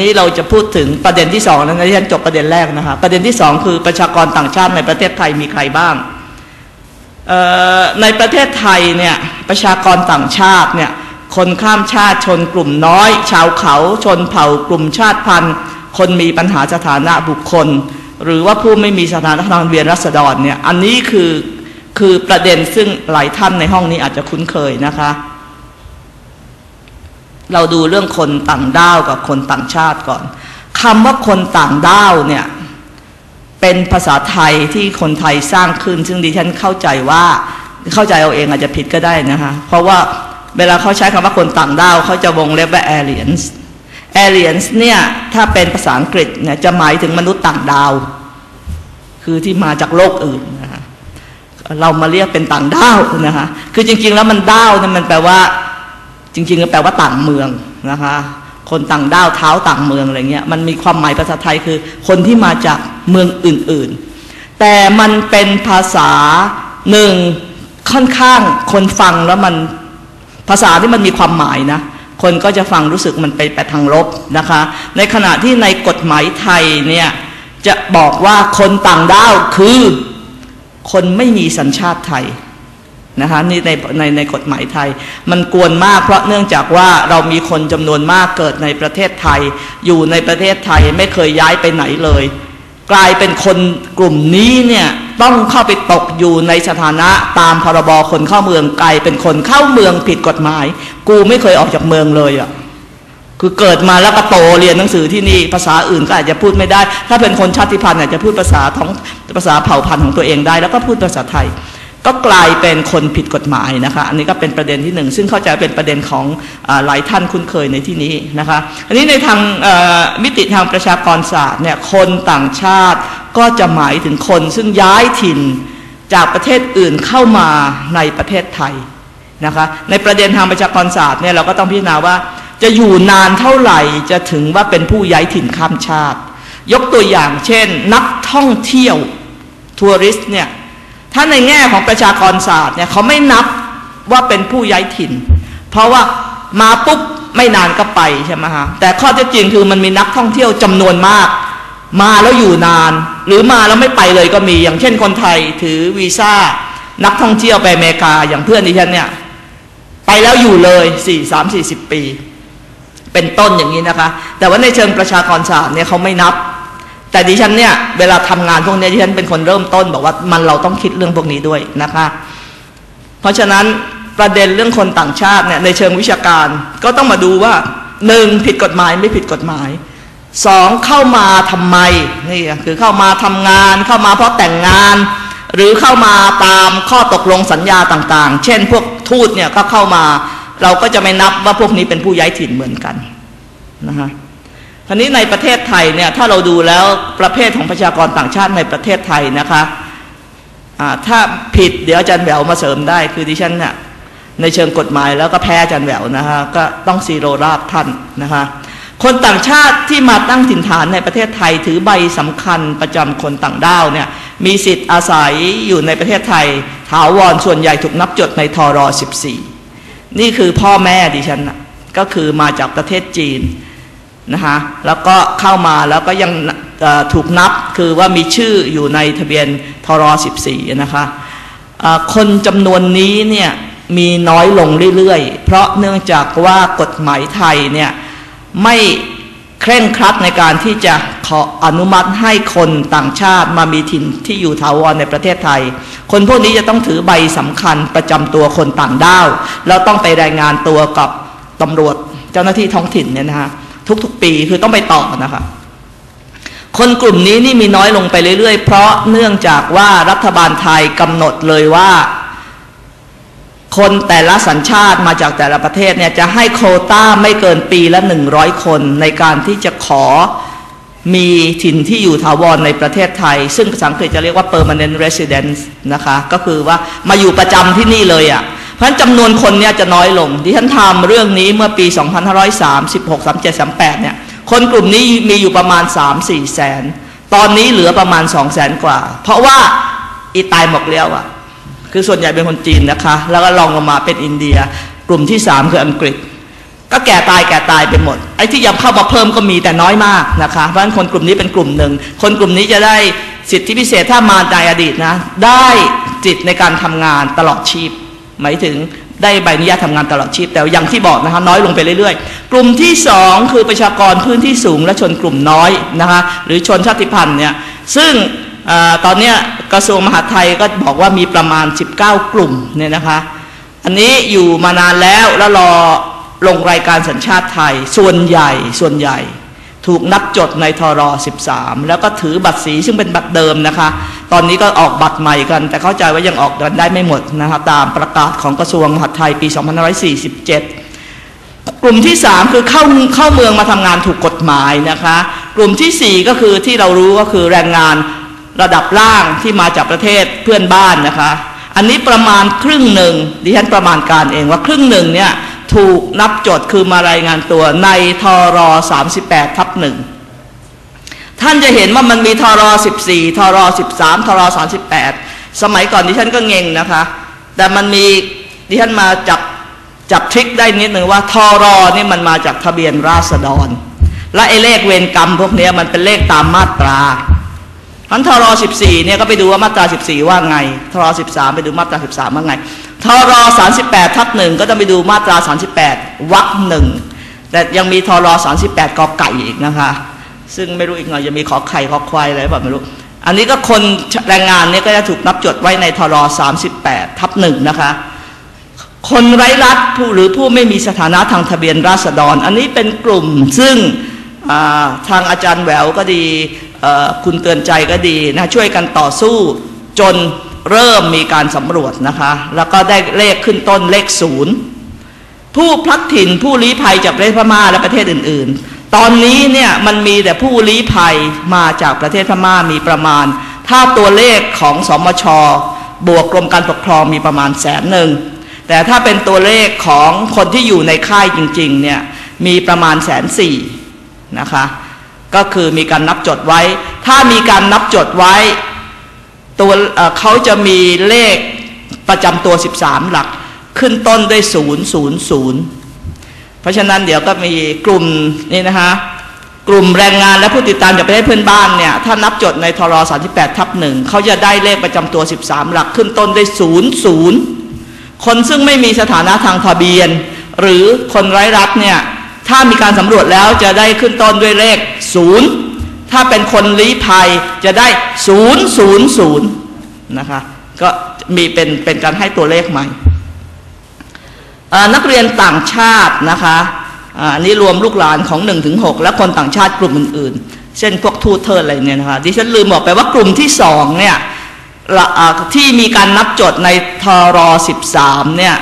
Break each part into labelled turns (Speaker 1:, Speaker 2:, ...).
Speaker 1: นนี้เราจะพูดถึงประเด็นที่สองนะที่ฉันจบประเด็นแรกนะคะประเด็นที่สองคือประชากรต่างชาติในประเทศไทยมีใครบ้างในประเทศไทยเนี่ยประชากรต่างชาติเนี่ยคนข้ามชาติชนกลุ่มน้อย ชาวเขาชนเผ่ากลุ่มชาติพันธุ์ คนมีปัญหาสถานะบุคคล หรือว่าผู้ไม่มีสถานะทางเวียนรัษฎรเนี่ยอันนี้คือคือประเด็นซึ่งหลายท่านในห้องนี้อาจจะคุ้นเคยนะคะ เราดูเรื่องคนต่างด้าวกับคนต่างชาติก่อนคำว่าคนต่างด้าวเนี่ยเป็นภาษาไทยที่คนไทยสร้างขึ้น ซึ่งดิฉันเข้าใจว่าเข้าใจเอาเองอาจจะผิดก็ได้นะคะเพราะว่าเวลาเขาใช้คำว่าคนต่างด้าวเขาจะวงเล็บว่า aliens aliens เนี่ยถ้าเป็นภาษาอังกฤษเนี่ยจะหมายถึงมนุษย์ต่างดาว คือที่มาจากโลกอื่นนะคะเรามาเรียกเป็นต่างด้าวนะคะคือจริง ๆ แล้วมันด้าวเนี่ยมันแปลว่า จริงๆก็แปลว่าต่างเมืองนะคะ คนต่างด้าวเท้าต่างเมืองอะไรเงี้ยมันมีความหมายภาษาไทยคือ คนที่มาจากเมืองอื่นๆ แต่มันเป็นภาษาหนึ่งค่อนข้างคนฟังแล้วมันภาษาที่มันมีความหมายนะคนก็จะฟังรู้สึกมันไปไปทางลบนะคะ ในขณะที่ในกฎหมายไทยเนี่ยจะบอกว่าคนต่างด้าวคือ คนไม่มีสัญชาติไทย นะคะนี่ในในในกฎหมายไทย มันกวนมากเพราะเนื่องจากว่าเรามีคนจำนวนมากเกิดในประเทศไทย อยู่ในประเทศไทยไม่เคยย้ายไปไหนเลย กลายเป็นคนกลุ่มนี้เนี่ยต้องเข้าไปตกอยู่ในสถานะตามพรบคนเข้าเมืองกลายเป็นคนเข้าเมืองผิดกฎหมาย กูไม่เคยออกจากเมืองเลยอะ่ะคือเกิดมาแล้วก็โตเรียนหนังสือที่นี่ภาษาอื่นก็อาจจะพูดไม่ได้ ถ้าเป็นคนชาติพันธุ์อาจจะพูดภาษาท้องภาษาเผ่าพันธุ์ของตัวเองได้ แล้วก็พูดภาษาไทย ก็กลายเป็นคนผิดกฎหมายนะคะ อันนี้ก็เป็นประเด็นที่หนึ่งซึ่งเข้าใจเป็นประเด็นของอหลายท่านคุ้นเคยในที่นี้นะคะ อันนี้ในทางมิติทางประชากรศาสตร์เนี่ยคนต่างชาติก็จะหมายถึงคนซึ่งย้ายถิ่นจากประเทศอื่นเข้ามาในประเทศไทยนะคะในประเด็นทางประชากรศาสตร์เนี่ยเราก็ต้องพิจารณาว่าจะอยู่นานเท่าไหร่จะถึงว่าเป็นผู้ย้ายถิ่นข้ามชาติ ยกตัวอย่างเช่น นักท่องเที่ยวทัวริสต์เนี่ย ถ้าในแง่ของประชากรศาสตร์เนี่ยเขาไม่นับว่าเป็นผู้ย้ายถิ่น เพราะว่ามาปุ๊บไม่นานก็ไปใช่ไหมฮะแต่ข้อเท็จจริงคือมันมีนักท่องเที่ยวจำนวนมาก มาแล้วอยู่นาน หรือมาแล้วไม่ไปเลยก็มีอย่างเช่นคนไทยถือวีซ่านักท่องเที่ยวไปอเมริกาอย่างเพื่อนดิฉันเนี่ยไปแล้วอยู่เลยสี่สามสี่สิบปี เป็นต้นอย่างนี้นะคะ แต่ว่าในเชิงประชากรศาสตร์เนี่ยเขาไม่นับ แต่ดิฉันเนี่ยเวลาทำงานพวกนี้ดิฉันเป็นคนเริ่มต้น บอกว่ามันเราต้องคิดเรื่องพวกนี้ด้วยนะคะ เพราะฉะนั้นประเด็นเรื่องคนต่างชาติเนี่ยในเชิงวิชาการ ก็ต้องมาดูว่าหนึ่งผิดกฎหมายไม่ผิดกฎหมายสองเข้ามาทำไมนี่คือเข้ามาทำงาน เข้ามาเพราะแต่งงาน หรือเข้ามาตามข้อตกลงสัญญาต่างๆ เช่น พวกทูตเนี่ยก็เข้ามา เราก็จะไม่นับว่าพวกนี้เป็นผู้ย้ายถิ่นเหมือนกันนะคะ ทีนี้ในประเทศไทยเนี่ยถ้าเราดูแล้วประเภทของประชากรต่างชาติในประเทศไทยนะคะถ้าผิดเดี๋ยวอาจารย์แหววมาเสริมได้ คือดิฉันเนี่ยในเชิงกฎหมายแล้วก็แพ้อาจารย์แหววนะคะก็ต้องซีโรราบท่านนะคะคนต่างชาติที่มาตั้งถิ่นฐานในประเทศไทย ถือใบสำคัญประจำคนต่างด้าวเนี่ยมีสิทธิ์อาศัยอยู่ในประเทศไทย ถาวรส่วนใหญ่ถูกนับจดในทร14 นี่คือพ่อแม่ดิฉันก็คือมาจากประเทศจีน นะคะแล้วก็เข้ามาแล้วก็ยังถูกนับคือว่ามีชื่ออยู่ในทะเบียนทร14นะคะคนจำนวนนี้เนี่ยมีน้อยลงเรื่อยๆ เพราะเนื่องจากว่ากฎหมายไทยเนี่ยไม่เคร่งครัดในการที่จะขออนุมัติให้คนต่างชาติมามีถิ่นที่อยู่ถาวรในประเทศไทย คนพวกนี้จะต้องถือใบสำคัญประจำตัวคนต่างด้าว แล้วต้องไปรายงานตัวกับตำรวจเจ้าหน้าที่ท้องถิ่นเนี่ยนะฮะ ทุกๆ ปีคือต้องไปต่อนะคะคนกลุ่มนี้นี่มีน้อยลงไปเรื่อยๆ เพราะเนื่องจากว่ารัฐบาลไทยกำหนดเลยว่า คนแต่ละสัญชาติมาจากแต่ละประเทศเนี่ยจะให้โคต้าไม่เกินปีละหนึ่งร้อยคนในการที่จะขอมีถิ่นที่อยู่ถาวรในประเทศไทย ซึ่งภาษาอังกฤษจะเรียกว่า permanent residence นะคะ ก็คือว่ามาอยู่ประจำที่นี่เลยอะ่ะ เพราะจำนวนคนเนี่ยจะน้อยลงที่ฉันทำเรื่องนี้เมื่อปี 2536 37 38เนี่ยคนกลุ่มนี้มีอยู่ประมาณ 3-4 แสน ตอนนี้เหลือประมาณ 2 แสนกว่า เพราะว่าอีตายหมดแล้วอะคือส่วนใหญ่เป็นคนจีนนะคะ แล้วก็ลองลงมาเป็นอินเดีย กลุ่มที่ 3 คืออังกฤษ ก็แก่ตายแก่ตายไปหมด ไอ้ที่ยังเข้ามาเพิ่มก็มีแต่น้อยมากนะคะ เพราะฉะนั้นคนกลุ่มนี้เป็นกลุ่มหนึ่ง คนกลุ่มนี้จะได้สิทธิพิเศษถ้ามาในอดีตนะ ได้จิตในการทำงานตลอดชีพ หมายถึงได้ใบอนุญาตทำงานตลอดชีพ แต่อย่างที่บอกนะคะน้อยลงไปเรื่อยๆ กลุ่มที่สองคือประชากรพื้นที่สูงและชนกลุ่มน้อยนะคะหรือชนชาติพันธุ์เนี่ยซึ่งอตอนนี้กระทรวงมหาดไทยก็บอกว่ามีประมาณ 19 กลุ่มเนี่ยนะคะอันนี้อยู่มานานแล้วแล้วรอลงรายการสัญชาติไทยส่วนใหญ่ส่วนใหญ่ ถูกนับจดในทร13 แล้วก็ถือบัตรสีซึ่งเป็นบัตรเดิมนะคะ ตอนนี้ก็ออกบัตรใหม่กัน แต่เข้าใจว่ายังออกกันได้ไม่หมดนะคะตามประกาศของกระทรวงมหาดไทยปี 2547 กลุ่มที่ 3 คือเข้าเข้าเมืองมาทำงานถูกกฎหมายนะคะ กลุ่มทีสี่ 4 ก็คือที่เรารู้ก็คือแรงงานระดับล่างที่มาจากประเทศเพื่อนบ้านนะคะ อันนี้ประมาณครึ่งหนึ่งดิฉันประมาณการเองว่าครึ่งหนึ่งเนี่ยถูกนับจดคือมารายงานตัวในทร38ทับหนึ่ง ท่านจะเห็นว่ามันมีทรอ14ทรอ13ทรอ38 สมัยก่อนดิฉันก็เงงนะคะ แต่มันมีดิฉันมาจับจับทริคได้นิดหนึ่งว่าทรอนี่มันมาจากทะเบียนราษฎร และไอ้เลขเวรกรรมพวกนี้มันเป็นเลขตามมาตราพันทรอ14เนี่ยก็ไปดูว่ามาตรา 14 ว่าไงทรอ13 ไปดูมาตรา 13 ว่าไงทรอ38 ทับหนึ่งก็ต้องไปดูมาตรา 38วรรคหนึ่งแต่ยังมีทรอ38กอไก่อีกนะคะ ซึ่งไม่รู้อีกหน่อยจะมีขอไข่ขอควายอะไรแบบไม่รู้ อันนี้ก็คนแรงงานเนี่ยก็จะถูกนับจดไว้ในทร38ทับหนึ่งนะคะ คนไร้รัฐผู้หรือผู้ไม่มีสถานะทางทะเบียนราษฎร อันนี้เป็นกลุ่มซึ่งทางอาจารย์แหววก็ดีคุณเตือนใจก็ดีนะช่วยกันต่อสู้จนเริ่มมีการสำรวจนะคะ แล้วก็ได้เลขขึ้นต้นเลขศูนย์ผู้พลัดถิ่นผู้ลี้ภัยจากประเทศพม่าและประเทศอื่น ๆ ตอนนี้เนี่ยมันมีแต่ผู้ลี้ภัยมาจากประเทศพม่ามีประมาณ ถ้าตัวเลขของสมช บวกกรมการปกครองมีประมาณแสนหนึ่งแต่ถ้าเป็นตัวเลขของคนที่อยู่ในค่ายจริงๆเนี่ยมีประมาณแสนสี่นะคะก็คือมีการนับจดไว้ ถ้ามีการนับจดไว้ตัวเขาจะมีเลขประจำตัว 13 หลัก ขึ้นต้นด้วย 000 เพราะฉะนั้นเดี๋ยวก็มีกลุ่มนี่นะคะกลุ่มแรงงานและผู้ติดตามจากประเทศเพื่อนบ้านเนี่ยถ้านับจดในทร38ทับหนึ่งเขาจะได้เลขประจำตัว 13 หลักขึ้นต้นด้วย00คนซึ่งไม่มีสถานะทางทะเบียน หรือคนไร้รัฐเนี่ยถ้ามีการสำรวจแล้วจะได้ขึ้นต้นด้วยเลขศูนย์ถ้าเป็นคนลี้ภัยจะได้ศูนย์ศูนย์ศูนย์นะคะก็มีเป็นเป็นการให้ตัวเลขใหม่ นักเรียนต่างชาตินะคะอันนี้รวมลูกหลานของ1ถึง6และคนต่างชาติกลุ่มอื่นๆ เช่นพวกทูตเทิร์อะไรเนี่ยนะคะดิฉันลืมบอกไปว่ากลุ่มที่สองเนี่ยที่มีการนับจดในทร13เนี่ย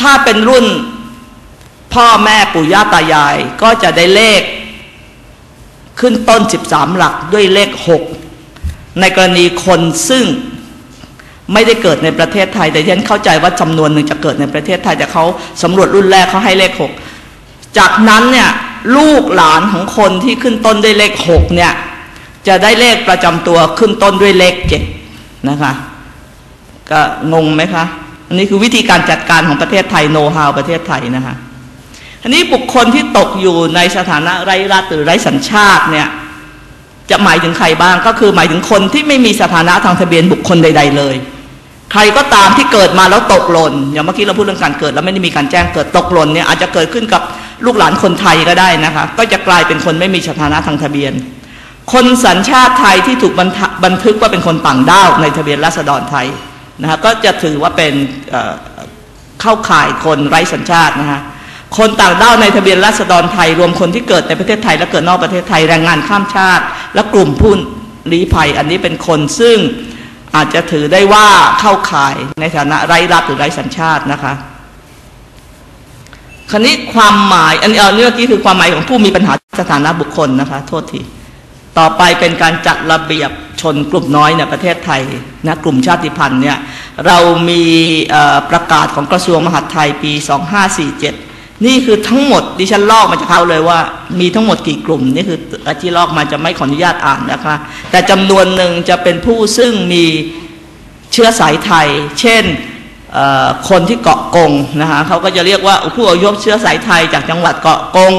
Speaker 1: ถ้าเป็นรุ่นพ่อแม่ปู่ย่าตายาย ก็จะได้เลขขึ้นต้น 13 หลักด้วยเลข 6 ในกรณีคนซึ่ง ไม่ได้เกิดในประเทศไทย แต่ฉันเข้าใจว่าจำนวนหนึ่งจะเกิดในประเทศไทยแต่เขาสำรวจรุ่นแรกเขาให้เลข6จากนั้นเนี่ยลูกหลานของคนที่ขึ้นต้นด้วยเลข6เนี่ยจะได้เลขประจำตัวขึ้นต้นด้วยเลข7นะคะ ก็งงไหมคะอันนี้คือวิธีการจัดการของประเทศไทยโน้ตฮาวประเทศไทยนะคะทีนี้บุคคลที่ตกอยู่ในสถานะไร้รัฐหรือไร้สัญชาติเนี่ยจะหมายถึงใครบ้างก็คือหมายถึงคนที่ไม่มีสถานะทางทะเบียนบุคคลใด ๆ เลย ใครก็ตามที่เกิดมาแล้วตกหล่นอย่างเมื่อกี้เราพูดเรื่องการเกิด แล้วไม่ได้มีการแจ้งเกิดตกหล่นเนี่ยอาจจะเกิดขึ้นกับลูกหลานคนไทยก็ได้นะคะ ก็จะกลายเป็นคนไม่มีสถานะทางทะเบียน คนสัญชาติไทยที่ถูกบันทึกว่าเป็นคนต่างด้าวในทะเบียนราษฎรไทยนะคะก็จะถือว่าเป็นเข้าข่ายคนไร้สัญชาตินะคะคนต่างด้าวในทะเบียนราษฎรไทย รวมคนที่เกิดในประเทศไทยและเกิดนอกประเทศไทยแรงงานข้ามชาติ และกลุ่มผู้ลี้ภัย อันนี้เป็นคนซึ่ง อาจจะถือได้ว่าเข้าข่ายในฐานะไร้รัฐหรือไร้สัญชาตินะคะครนี้ความหมายอันนี้เมื่อกี้คือความหมายของผู้มีปัญหาสถานะบุคคลนะคะ โทษทีต่อไปเป็นการจัดระเบียบชนกลุ่มน้อยในประเทศไทยนะกลุ่มชาติพันธุ์เนี่ยเรามีประกาศของกระทรวงมหาดไทยปี 2547 นี่คือทั้งหมดดิฉันลอกมาจากเขาเลยว่า มีทั้งหมดกี่กลุ่ม นี่คือที่ลอกมาจะไม่ขออนุญาตอ่านนะคะ แต่จำนวนหนึ่งจะเป็นผู้ซึ่งมีเชื้อสายไทย เช่นคนที่เกาะกงนะคะเขาก็จะเรียกว่าผู้อพยพเชื้อสายไทยจากจังหวัดเกาะกง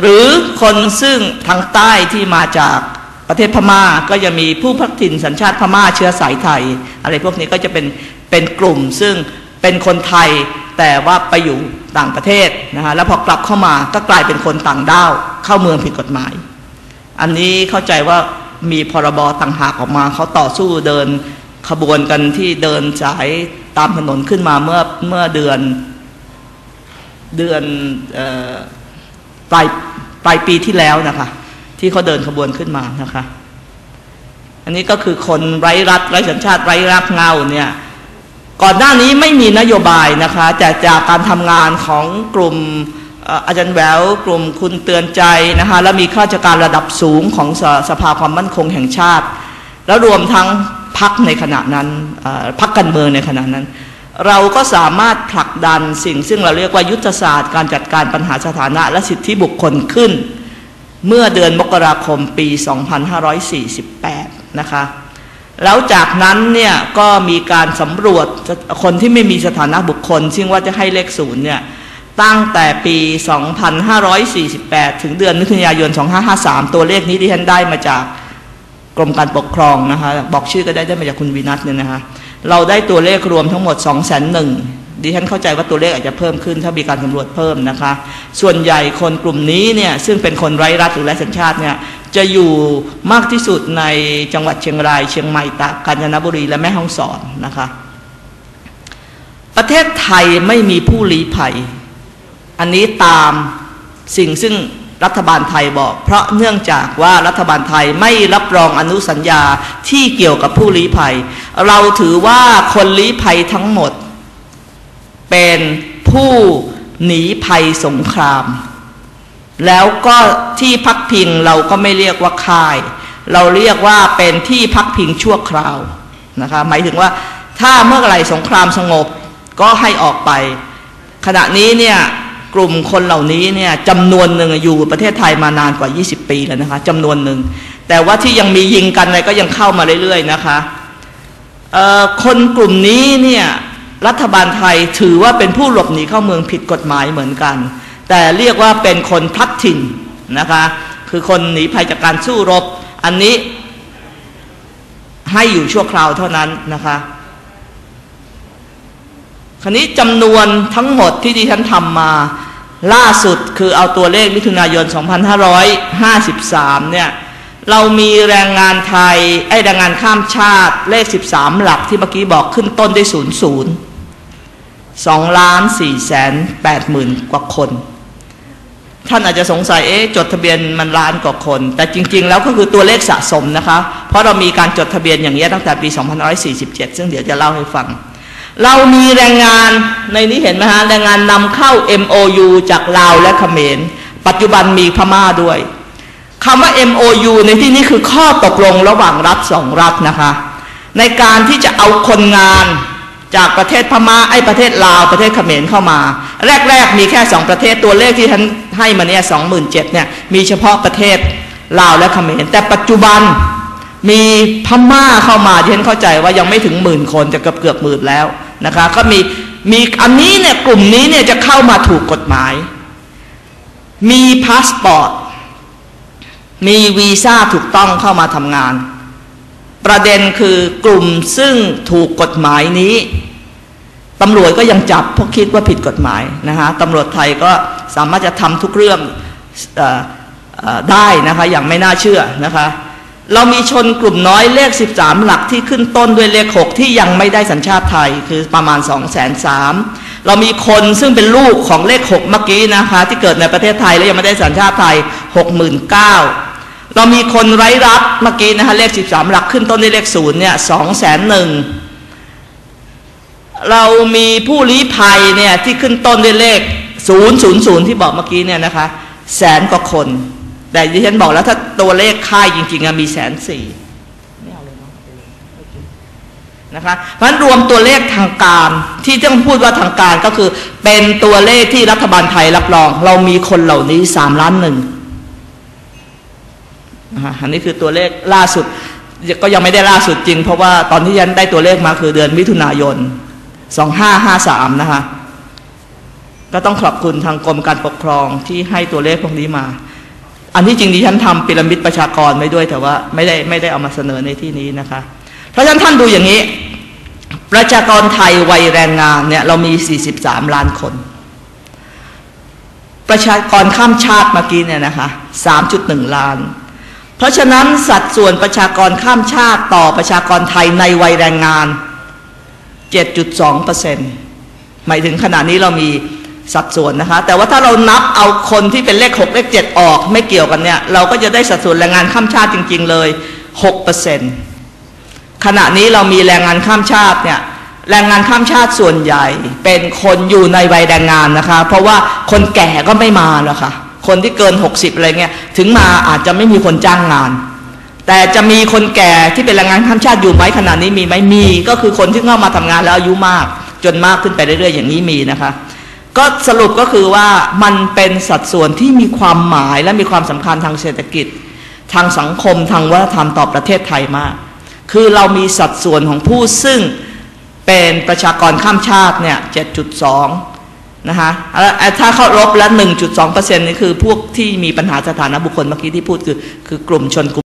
Speaker 1: หรือคนซึ่งทางใต้ที่มาจากประเทศพม่าก็จะมีผู้พักถิ่นสัญชาติพม่าเชื้อสายไทย อะไรพวกนี้ก็จะเป็นเป็นกลุ่มซึ่งเป็นคนไทย แต่ว่าไปอยู่ต่างประเทศนะคะแล้วพอกลับเข้ามาก็กลายเป็นคนต่างด้าวเข้าเมืองผิดกฎหมาย อันนี้เข้าใจว่ามีพรบต่างหากออกมาเขาต่อสู้เดินขบวนกันที่เดินสายตามถนนขึ้นมาเมื่อเมื่อเดือนเดือนออปลายปลายปีที่แล้วนะคะที่เขาเดินขบวนขึ้นมานะคะ อันนี้ก็คือคนไร้รัฐไร้สัญชาติไร้รักเงาเนี่ย ก่อนหน้านี้ไม่มีนโยบายนะคะแต่จากการทำงานของกลุ่มอาจารย์แววกลุ่มคุณเตือนใจนะคะแล้วมีข้าราชการระดับสูงของสสภาความมั่นคงแห่งชาติ แล้วรวมทั้งพักในขณะนั้นพักการเมืองในขณะนั้น เราก็สามารถผลักดันสิ่ง ซึ่งเราเรียกว่ายุทธศาสตร์การจัดการปัญหาสถานะและสิทธิบุคคลขึ้น เมื่อเดือนมกราคมปี 2548 นะคะ แล้วจากนั้นเนี่ยก็มีการสำรวจคนที่ไม่มีสถานะบุคคล ซึ่งว่าจะให้เลขศูนย์เนี่ยตั้งแต่ปี 2548 ถึงเดือนมิถุนายน 2553 ตัวเลขนี้ที่ท่านได้มาจากกรมการปกครองนะคะบอกชื่อก็ได้ได้มาจากคุณวินัทเนี่ยนะคะเราได้ตัวเลขรวมทั้งหมด 2 0 0 0 0 0 ดิฉันเข้าใจว่าตัวเลขอาจจะเพิ่มขึ้น ถ้ามีการสำรวจเพิ่มนะคะ ส่วนใหญ่คนกลุ่มนี้เนี่ยซึ่งเป็นคนไร้รัฐหรือไร้สัญชาติเนี่ยจะอยู่มากที่สุดในจังหวัดเชียงราย เชียงใหม่ตากาญจนบุรีและแม่ฮ่องสอนนะคะ ประเทศไทยไม่มีผู้ลี้ภัย อันนี้ตามสิ่งซึ่งรัฐบาลไทยบอก เพราะเนื่องจากว่ารัฐบาลไทยไม่รับรองอนุสัญญาที่เกี่ยวกับผู้ลี้ภัย เราถือว่าคนลี้ภัยทั้งหมด เป็นผู้หนีภัยสงคราม แล้วก็ที่พักพิงเราก็ไม่เรียกว่าค่าย เราเรียกว่าเป็นที่พักพิงชั่วคราวนะคะหมายถึงว่าถ้าเมื่อไหร่สงครามสงบก็ให้ออกไป ขณะนี้เนี่ยกลุ่มคนเหล่านี้เนี่ยจำนวนหนึ่งอยู่ประเทศไทยมานานกว่า 20 ปีแล้วนะคะจำนวนหนึ่ง แต่ว่าที่ยังมียิงกันอะไรก็ยังเข้ามาเรื่อยๆนะคะคนกลุ่มนี้เนี่ย รัฐบาลไทยถือว่าเป็นผู้หลบหนีเข้าเมืองผิดกฎหมายเหมือนกัน แต่เรียกว่าเป็นคนพลัดถิ่นนะคะคือคนหนีภัยจากการสู้รบ อันนี้ให้อยู่ชั่วคราวเท่านั้นนะคะคราวนี้จำนวนทั้งหมดที่ดิฉันทำมาล่าสุดคือเอาตัวเลขมิถุนายน 2553 เนี่ยเรามีแรงงานไทยไอ้แรงงานข้ามชาติเลข 13 หลักที่เมื่อกี้บอกขึ้นต้นด้วย 2ล้าน4แสน8หมื่นกว่าคน ท่านอาจจะสงสัยเอ๊ะจดทะเบียนมันล้านกว่าคน แต่จริง ๆ แล้วก็คือตัวเลขสะสมนะคะ เพราะเรามีการจดทะเบียนอย่างนี้ยตั้งแต่ปี 2547 ซึ่งเดี๋ยวจะเล่าให้ฟัง เรามีแรงงานในนี้เห็นไหมฮะแรงงานนำเข้า MOU จากลาวและเขมร ปัจจุบันมีพม่าด้วยคำว่า MOU ในที่นี้คือข้อตกลงระหว่างรัฐสองรัฐนะคะ ในการที่จะเอาคนงาน จากประเทศพม่าไอ้ประเทศลาวประเทศเขมรเข้ามา แรก ๆ มีแค่สองประเทศตัวเลขที่ท่านให้มาเนี่ยสองหมื่นเจ็ดเนี่ยมีเฉพาะประเทศลาวและเขมรแต่ปัจจุบันมีพม่าเข้ามาที่ฉันเข้าใจว่ายังไม่ถึงหมื่นคนจะเกือบเกือบหมื่นแล้วนะคะก็มีมีอันนี้เนี่ยกลุ่มนี้เนี่ยจะเข้ามาถูกกฎหมาย มีพาสปอร์ตมีวีซ่าถูกต้องเข้ามาทำงาน ประเด็นคือกลุ่มซึ่งถูกกฎหมายนี้ตำรวจก็ยังจับเพราะคิดว่าผิดกฎหมายนะฮะตำรวจไทยก็สามารถจะทำทุกเรื่องออได้นะคะอย่างไม่น่าเชื่อนะคะเรามีชนกลุ่มน้อยเลข 13 หลักที่ขึ้นต้นด้วยเลข 6 ที่ยังไม่ได้สัญชาติไทยคือประมาณ 2 3 0 0 0เรามีคนซึ่งเป็นลูกของเลข 6 เมื่อกี้นะคะที่เกิดในประเทศไทยแล้วยังไม่ได้สัญชาติไทย 69,000 เรามีคนไร้รัฐเมื่อกี้นะคะเลข 13 หลักขึ้นต้นด้วยเลข0เนี่ย2 1 0 0 0เรามีผู้ลี้ภัยเนี่ยที่ขึ้นต้นด้วยเลข000ที่บอกเมื่อกี้เนี่ยนะคะแสนกว่าคน แต่ที่ฉันบอกแล้วถ้าตัวเลขค่ายจริงๆมีแสนสี่นะคะเพราะฉะนั้นรวมตัวเลขทางการที่ต้องพูดว่าทางการก็คือเป็นตัวเลขที่รัฐบาลไทยรับรอง เรามีคนเหล่านี้สามล้านหนึ่ง อันนี้คือตัวเลขล่าสุด ก็ยังไม่ได้ล่าสุดจริง เพราะว่าตอนที่ฉันได้ตัวเลขมาคือเดือนมิถุนายน 2553 นะคะ ก็ต้องขอบคุณทางกรมการปกครองที่ให้ตัวเลขพวกนี้มา อันที่จริงดิฉันทำพีระมิดประชากรไว้ด้วย แต่ว่าไม่ได้ไม่ได้เอามาเสนอในที่นี้นะคะ เพราะฉะนั้นท่านดูอย่างนี้ ประชากรไทยวัยแรงงานเนี่ยเรามี 43 ล้านคนประชากรข้ามชาติเมื่อกี้เนี่ยนะคะ 3.1 ล้าน เพราะฉะนั้นสัดส่วนประชากรข้ามชาติต่อประชากรไทยในวัยแรงงาน 7.2เปอร์เซ็นต์หมายถึงขณะนี้เรามีสัดส่วนนะคะ แต่ว่าถ้าเรานับเอาคนที่เป็นเลข 6 เลข 7 ออกไม่เกี่ยวกันเนี่ย เราก็จะได้สัดส่วนแรงงานข้ามชาติจริง ๆ เลย6เปอร์เซ็นต์ขณะนี้เรามีแรงงานข้ามชาติเนี่ยแรงงานข้ามชาติส่วนใหญ่ เป็นคนอยู่ในวัยแรงงานนะคะ เพราะว่าคนแก่ก็ไม่มาแล้วค่ะ คนที่เกิน 60อะไรเงี้ยถึงมาอาจจะไม่มีคนจ้างงาน แต่จะมีคนแก่ที่เป็นแรงงานข้ามชาติอยู่ไหมขณะนี้มีไหมมี ก็คือคนที่เข้ามาทำงานแล้วอายุมาก จนมากขึ้นไปเรื่อยๆอย่างนี้มีนะคะ ก็สรุปก็คือว่ามันเป็นสัดส่วนที่มีความหมายและมีความสำคัญทางเศรษฐกิจ ทางสังคมทางวัฒนธรรมต่อประเทศไทยมาก คือเรามีสัดส่วนของผู้ซึ่งเป็นประชากรข้ามชาติเนี่ย 7.2 นะคะถ้าเขาลบแล้ว1.2%นี่คือพวกที่มีปัญหาสถานะบุคคลเมื่อกี้ที่พูดคือคือกลุ่มชนกลุ่ม